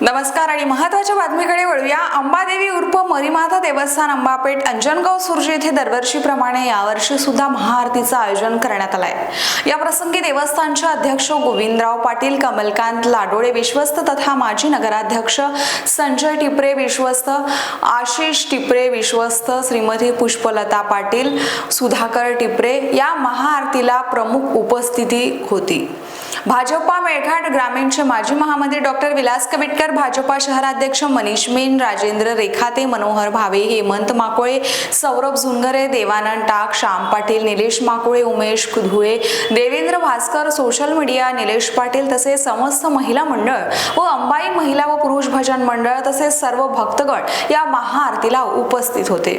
नमस्कार आणि महत्त्वाच्या बातमीकडे वळूया. अंबादेवी उर्फ मरीमाता देवस्थान अंबापेठ अंजनगाव सुर्जी येथे दरवर्षीप्रमाणे यावर्षी सुद्धा महाआरतीचं आयोजन करण्यात आलंय. या प्रसंगी देवस्थानचे अध्यक्ष गोविंदराव पाटील कमलकांत लाडोळे विश्वस्त तथा माजी नगराध्यक्ष संजय टिपरे विश्वस्त आशिष टिपरे विश्वस्त श्रीमती पुष्पलता पाटील सुधाकर टिपरे या महाआरतीला प्रमुख उपस्थिती होती. भाजपा मेळघाट ग्रामीणचे माजी महामंत्री डॉक्टर विलास तर भाजपा शहराध्यक्ष मनीष मेन राजेंद्र रेखाते मनोहर भावे हेमंत माकोळे सौरभ झुंगरे देवानंद टाक श्याम पाटील निलेश माकोळे उमेश कुधुळे देवेंद्र भास्कर सोशल मीडिया निलेश पाटील तसेच समस्त महिला मंडळ व अंबाई महिला व पुरुष भजन मंडळ तसेच सर्व भक्तगण या महाआरतीला उपस्थित होते.